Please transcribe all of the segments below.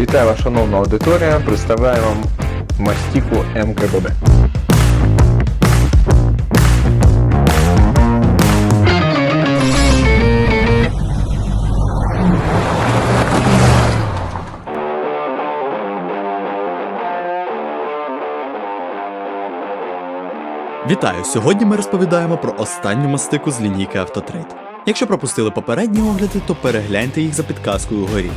Вітаю вас, шановна аудиторія. Представляю вам мастіку МКББ. Вітаю! Сьогодні ми розповідаємо про останню мастику з лінійки Автотрейд. Якщо пропустили попередні огляди, то перегляньте їх за підказкою угорі.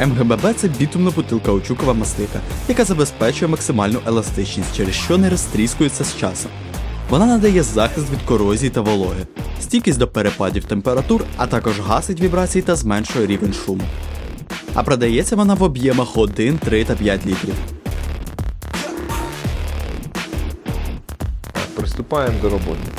МГББ це бітумно бутилкаучукова мастика, яка забезпечує максимальну еластичність, через що не розтріскується з часом. Вона надає захист від корозії та вологи, стійкість до перепадів температур, а також гасить вібрації та зменшує рівень шуму. А продається вона в об'ємах 1, 3 та 5 літрів. Приступаємо до роботи.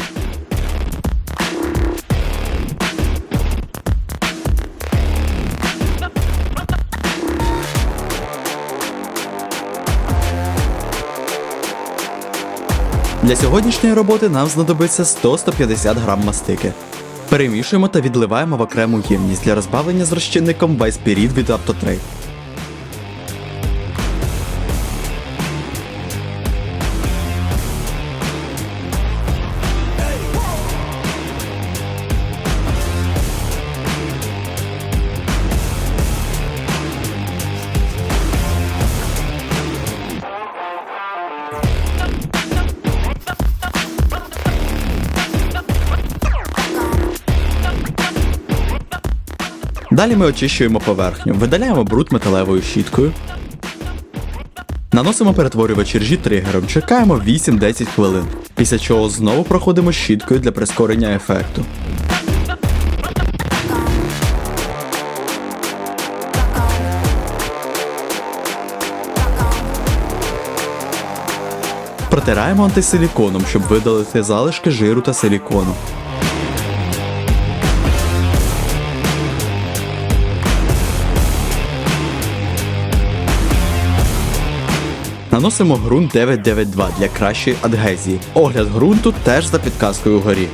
Для сьогоднішньої роботи нам знадобиться 100-150 грам мастики. Перемішуємо та відливаємо в окрему ємність для розбавлення з розчинником Байспірід від Автотрейд. Далі ми очищуємо поверхню, видаляємо бруд металевою щіткою. Наносимо перетворювач ржі тригером, чекаємо 8-10 хвилин, після чого знову проходимо щіткою для прискорення ефекту. Протираємо антисиліконом, щоб видалити залишки жиру та силікону. Наносимо ґрунт 992 для кращої адгезії. Огляд ґрунту теж за підказкою вгорі.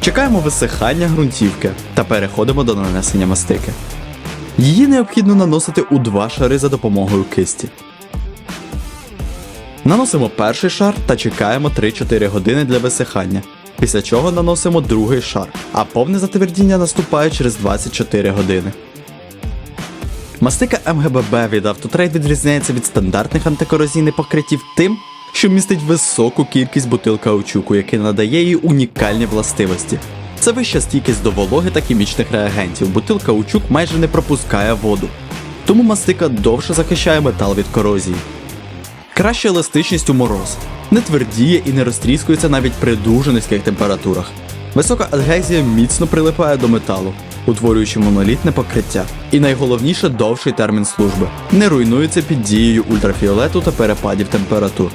Чекаємо висихання ґрунтівки та переходимо до нанесення мастики. Її необхідно наносити у два шари за допомогою кисті. Наносимо перший шар та чекаємо 3-4 години для висихання. Після чого наносимо другий шар, а повне затвердіння наступає через 24 години. Мастика МГББ від Автотрейд відрізняється від стандартних антикорозійних покриттів тим, що містить високу кількість бутилкаучуку, який надає їй унікальні властивості. Це вища стійкість до вологи та хімічних реагентів. Бутилкаучук майже не пропускає воду. Тому мастика довше захищає метал від корозії. Краща еластичність у мороз. Не твердіє і не розтріскується навіть при дуже низьких температурах. Висока адгезія міцно прилипає до металу, утворюючи монолітне покриття. І найголовніше довший термін служби. Не руйнується під дією ультрафіолету та перепадів температур.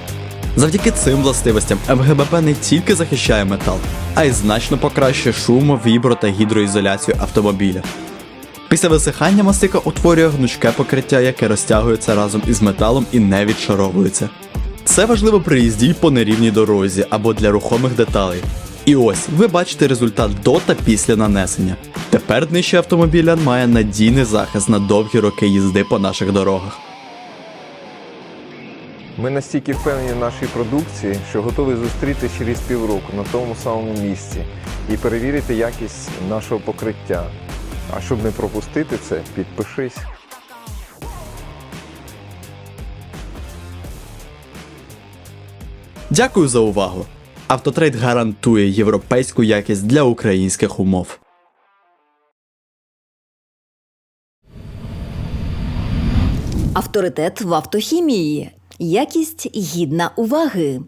Завдяки цим властивостям МГБП не тільки захищає метал, а й значно покращує шумо, вібро та гідроізоляцію автомобіля. Після висихання мастика утворює гнучке покриття, яке розтягується разом із металом і не відшаровується. Це важливо при їзді по нерівній дорозі або для рухомих деталей. І ось ви бачите результат до та після нанесення. Тепер днище автомобіля має надійний захист на довгі роки їзди по наших дорогах. Ми настільки впевнені в нашій продукції, що готові зустріти через півроку на тому самому місці і перевірити якість нашого покриття. А щоб не пропустити це, підпишись. Дякую за увагу! Автотрейд гарантує європейську якість для українських умов. Авторитет в автохімії. Якість гідна уваги.